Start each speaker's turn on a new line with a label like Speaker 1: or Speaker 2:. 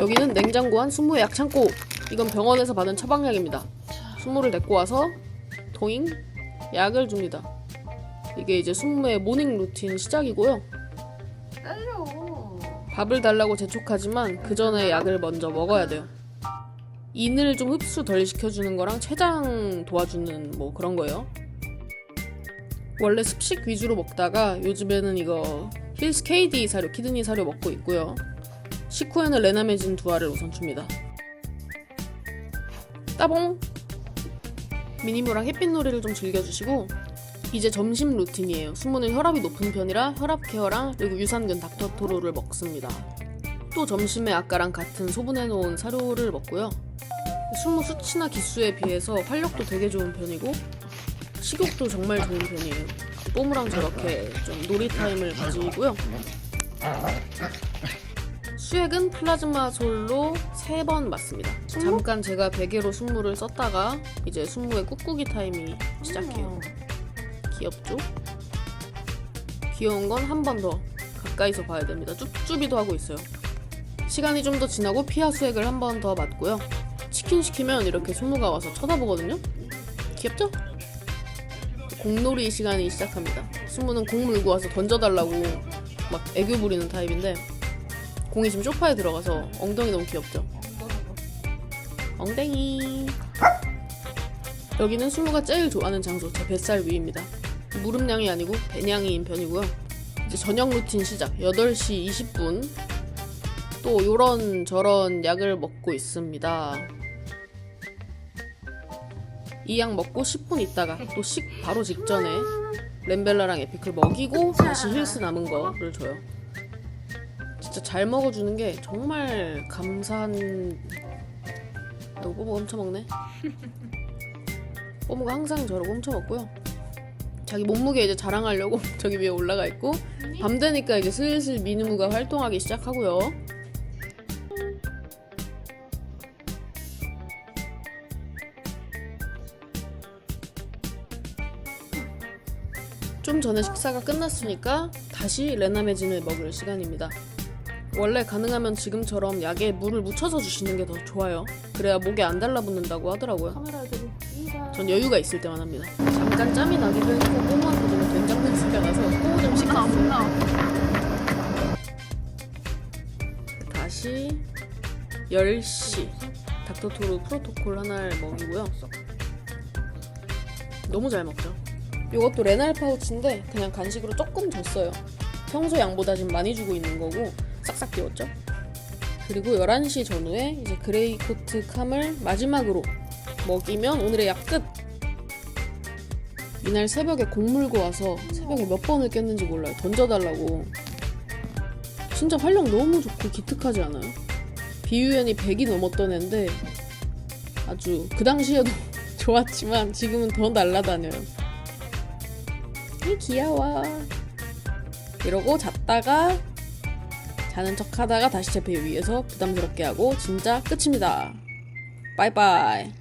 Speaker 1: 여기는 냉장고 안 순무의 약 창고. 이건 병원에서 받은 처방약입니다. 순무를 데리고 와서 도잉 약을 줍니다. 이게 이제 순무의 모닝 루틴 시작이고요. 밥을 달라고 재촉하지만 그 전에 약을 먼저 먹어야 돼요. 인을 좀 흡수 덜 시켜주는 거랑 췌장 도와주는 뭐 그런 거예요. 원래 습식 위주로 먹다가 요즘에는 이거 힐스 KD 사료, 키드니 사료 먹고 있고요. 식후에는 레나메진 두 알을 우선 줍니다. 따봉! 미니모랑 햇빛놀이를 좀 즐겨주시고 이제 점심 루틴이에요. 수모는 혈압이 높은 편이라 혈압 케어랑 그리고 유산균 닥터토로를 먹습니다. 또 점심에 아까랑 같은 소분해 놓은 사료를 먹고요. 수모 수치나 기수에 비해서 활력도 되게 좋은 편이고 식욕도 정말 좋은 편이에요. 뽀무랑 저렇게 좀 놀이 타임을 가지고요. 수액은 플라즈마 솔로 3번 맞습니다. 잠깐 제가 베개로 순무를 썼다가 이제 순무의 꾹꾹이 타임이 시작해요. 귀엽죠? 귀여운 건 한 번 더 가까이서 봐야 됩니다. 쭈쭈비도 하고 있어요. 시간이 좀 더 지나고 피하 수액을 한 번 더 맞고요. 치킨 시키면 이렇게 순무가 와서 쳐다보거든요. 귀엽죠? 공놀이 시간이 시작합니다. 순무는 공 물고 와서 던져달라고 막 애교 부리는 타입인데 공이 지금 소파에 들어가서 엉덩이 너무 귀엽죠? 엉덩이 여기는 순무가 제일 좋아하는 장소 제 뱃살 위입니다. 무릎냥이 아니고 배냥이인 편이고요. 이제 저녁 루틴 시작 8시 20분 또 요런 저런 약을 먹고 있습니다. 이 약 먹고 10분 있다가 또 식 바로 직전에 램벨라랑 에픽을 먹이고 다시 힐스 남은 거를 줘요. 진짜 잘 먹어주는 게 정말 감사한. 너 뽀뽀 훔쳐 먹네. 뽀뽀가 항상 저러고 훔쳐 먹고요. 자기 몸무게 이제 자랑하려고 저기 위에 올라가 있고 밤 되니까 이제 슬슬 미누무가 활동하기 시작하고요. 좀 전에 식사가 끝났으니까 다시 레나메진을 먹을 시간입니다. 원래 가능하면 지금처럼 약에 물을 묻혀서 주시는 게 더 좋아요. 그래야 목에 안 달라붙는다고 하더라고요.
Speaker 2: 카메라.
Speaker 1: 전 여유가 있을 때만 합니다. 잠깐 짬이 나기도 했고 꼬무한테 좀 된장국 시켜놔서 꼬무 좀 씻었어요. 다시 10시 닥터토르 프로토콜 하나를 먹이고요. 너무 잘 먹죠. 이것도 레날 파우치인데 그냥 간식으로 조금 줬어요. 평소 양보다 지금 많이 주고 있는 거고 싹싹 비웠죠. 그리고 11시 전후에 이제 그레이 코트 캄을 마지막으로 먹이면 오늘의 약 끝. 이날 새벽에 공 물고 와서 새벽에 몇 번을 깼는지 몰라요. 던져달라고. 진짜 활력 너무 좋고 기특하지 않아요? 비유엔이 100이 넘었던 애인데 아주 그 당시에도 좋았지만 지금은 더 날라다녀요. 이 귀여워. 이러고 잤다가 자는 척 하다가 다시 제 배 위에서 부담스럽게 하고 진짜 끝입니다. 바이바이.